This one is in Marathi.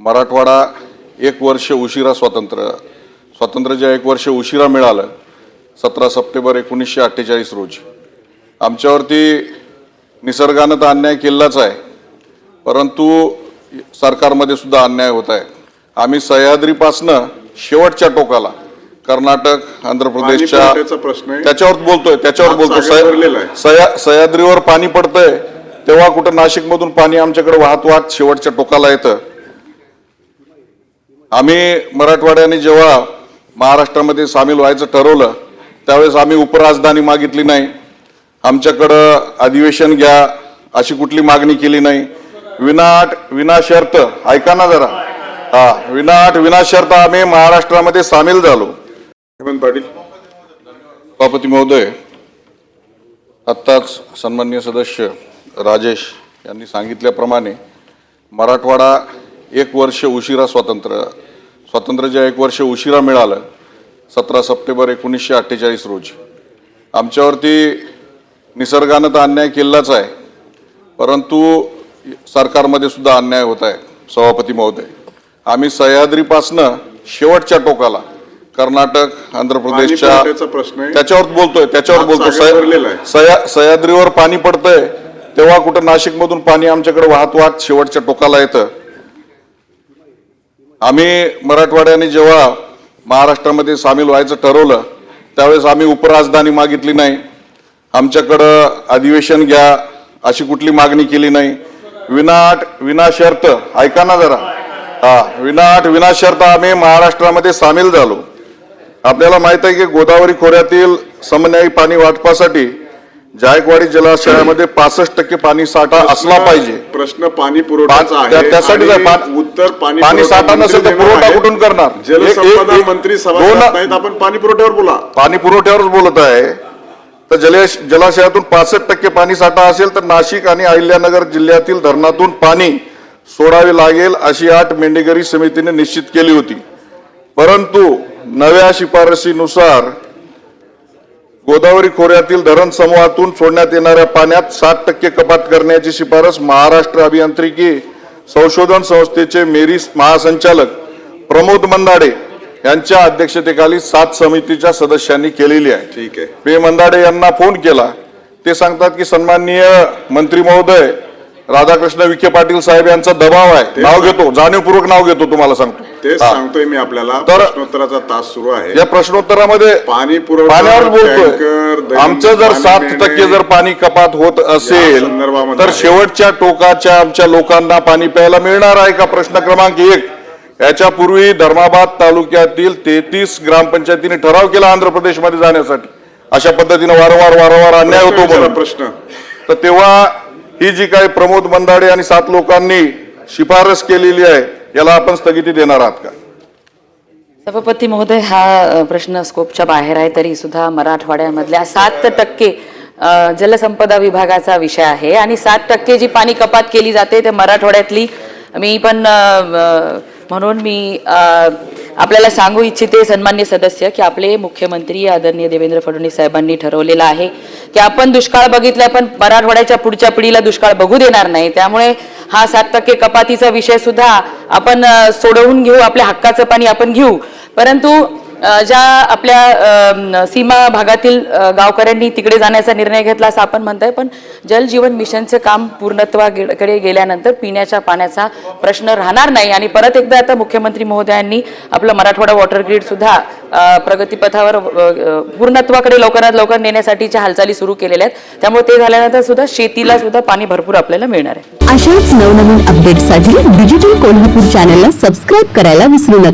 मराठवाडा एक वर्ष उशिरा स्वातंत्र्य स्वातंत्र्य जे एक वर्ष उशिरा मिळालं सतरा सप्टेंबर एकोणीसशे अठ्ठेचाळीस रोजी आमच्यावरती निसर्गानं तर अन्याय केलाच आहे परंतु सरकारमध्ये सुद्धा अन्याय होत आहे आम्ही सह्याद्रीपासनं शेवटच्या टोकाला कर्नाटक आंध्र प्रदेशच्या प्रश्न. त्याच्यावर बोलतोय त्याच्यावर आज बोलतो सागर भरलेला आहे. सह्या सह्याद्रीवर पाणी पडतंय तेव्हा कुठं नाशिकमधून पाणी आमच्याकडे वाहत वाहत शेवटच्या टोकाला येतं आम्ही मराठवाड्याने जेव्हा महाराष्ट्रामध्ये सामील व्हायचं ठरवलं त्यावेळेस आम्ही उपराजधानी मागितली नाही. आमच्याकडं अधिवेशन घ्या अशी कुठली मागणी केली नाही. विनाट विनाशर्त ऐका ना जरा. हा विनाट विनाशर्त आम्ही महाराष्ट्रामध्ये सामील झालो. हेमंत पाटील. सभापती महोदय आत्ताच सन्मान्य सदस्य राजेश यांनी सांगितल्याप्रमाणे मराठवाडा एक वर्ष उशिरा स्वातंत्र्य स्वातंत्र्य जे एक वर्ष उशिरा मिळालं सतरा सप्टेंबर एकोणीसशे अठ्ठेचाळीस रोजी. आमच्यावरती निसर्गानं तर अन्याय केलाच आहे परंतु सरकारमध्ये सुद्धा अन्याय होत आहे सभापती महोदय. आम्ही सह्याद्रीपासनं शेवटच्या टोकाला कर्नाटक आंध्र प्रदेशच्या प्रश्न. त्याच्यावर बोलतोय त्याच्यावर बोलतो सह्याद्रीवर पाणी पडतंय तेव्हा कुठं नाशिकमधून पाणी आमच्याकडे वाहत वाहत शेवटच्या टोकाला येतं. आम्ही मराठवाड्याने जेव्हा महाराष्ट्रामध्ये सामील व्हायचं ठरवलं त्यावेळेस आम्ही उपराजधानी मागितली नाही. आमच्याकडं अधिवेशन घ्या अशी कुठली मागणी केली नाही. विनाट विनाशर्त ऐका ना जरा. हा विनाट विनाशर्त आम्ही महाराष्ट्रामध्ये सामील झालो. आपल्याला माहीत आहे की गोदावरी खोऱ्यातील समन्यायी पाणी वाटपासाठी जायकवाडी जलाशयामध्ये पासष्ट टक्के पाणी साठा असला पाहिजे प्रश्न पाणी पुरवठ्याचा पा- त्या- आहे त्यासाठीच आहे. आणि पा- उत्तर पाणी पाणी पुरवठा साठा नसेल तर पुरवठा. कुठून करणार? जलसंपदा मंत्री नाहीत आपण पाणी पुरवठ्यावर बोला पाणी पुरवठ्यावरच बोलत आहे तर जलेश जलाशयातून पासष्ट टक्के पाणी साठा असेल तर नाशिक आणि अहिल्यानगर जिल्ह्यातील धरणातून पाणी सोडावे लागेल अशी आठ मेंढेकरी समितीने निश्चित केली होती परंतु नव्या शिफारसीनुसार गोदावरी खोऱ्यातील धरण समूहातून सोडण्यात येणाऱ्या पाण्यात साठ टक्के कपात करण्याची शिफारस महाराष्ट्र अभियांत्रिकी संशोधन संस्थेचे मेरी महासंचालक प्रमोद मंदाडे यांच्या अध्यक्षतेखाली सात समितीच्या सदस्यांनी केलेली आहे. ठीक आहे. पे. मंदाडे यांना फोन केला. ते सांगतात की सन्माननीय मंत्री महोदय राधाकृष्ण विखे पाटील साहेब यांचा दबाव आहे. नाव घेतो जाणीवपूर्वक नाव घेतो तुम्हाला सांगतो. तेच हा. सांगतोय मी आपल्याला. तर- प्रश्नोत्तराचा तास सुरू आहे. या प्रश्नोत्तरामध्ये पाणी पुरवठा पाण्यावर टँकर, बोलतोय आमचं जर पाणी सात मिळणे, टक्के जर पाणी कपात होत असेल संदर्भामध्ये तर आहे. शेवटच्या टोकाच्या आमच्या लोकांना पाणी प्यायला मिळणार आहे का? प्रश्न क्रमांक एक. याच्यापूर्वी धर्माबाद तालुक्यातील तेहतीस ग्रामपंचायतीने ठराव केला आंध्र प्रदेशमध्ये जाण्यासाठी. अशा पद्धतीने वारंवार वारंवार अन्याय होतो म्हणून. प्रश्न. तर तेव्हा ही जी काही प्रमोद मंदाडे आणि सात लोकांनी शिफारस केलेली आहे याला आपण स्थगिती देणार आहात का? सभापती महोदय हा प्रश्न स्कोपच्या बाहेर आहे तरी सुद्धा मराठवाड्यामधल्या सात टक्के जलसंपदा विभागाचा विषय आहे आणि सात टक्के जी पाणी कपात केली जाते ते मराठवाड्यातली. मी पण म्हणून मी आपल्याला सांगू इच्छिते सन्मान्य सदस्य की आपले मुख्यमंत्री आदरणीय देवेंद्र फडणवीस साहेबांनी ठरवलेलं आहे की आपण दुष्काळ बघितलं पण मराठवाड्याच्या पुढच्या पिढीला दुष्काळ बघू देणार नाही. त्यामुळे हा सात टक्के कपातीचा विषय सुद्धा आपण सोडवून घेऊ आपल्या हक्काचं पाणी आपण घेऊ. परंतु ज्या आपल्या सीमा भागातील गावकऱ्यांनी तिकडे जाण्याचा निर्णय घेतला असं आपण म्हणताय पण जल जीवन मिशनचं काम पूर्णत्वाकडे गेल्यानंतर पिण्याच्या पाण्याचा प्रश्न राहणार नाही. आणि परत एकदा आता मुख्यमंत्री महोदयांनी आपलं मराठवाडा वॉटर ग्रीड सुद्धा प्रगतीपथावर पूर्णत्वाकडे लवकरात लवकर नेण्यासाठीच्या हालचाली सुरू केलेल्या आहेत. त्यामुळे ते झाल्यानंतर सुद्धा शेतीला सुद्धा पाणी भरपूर आपल्याला मिळणार आहे. अशाच नवनवीन अपडेटसाठी डिजिटल कोल्हापूर चॅनलला सबस्क्राईब करायला विसरू नका.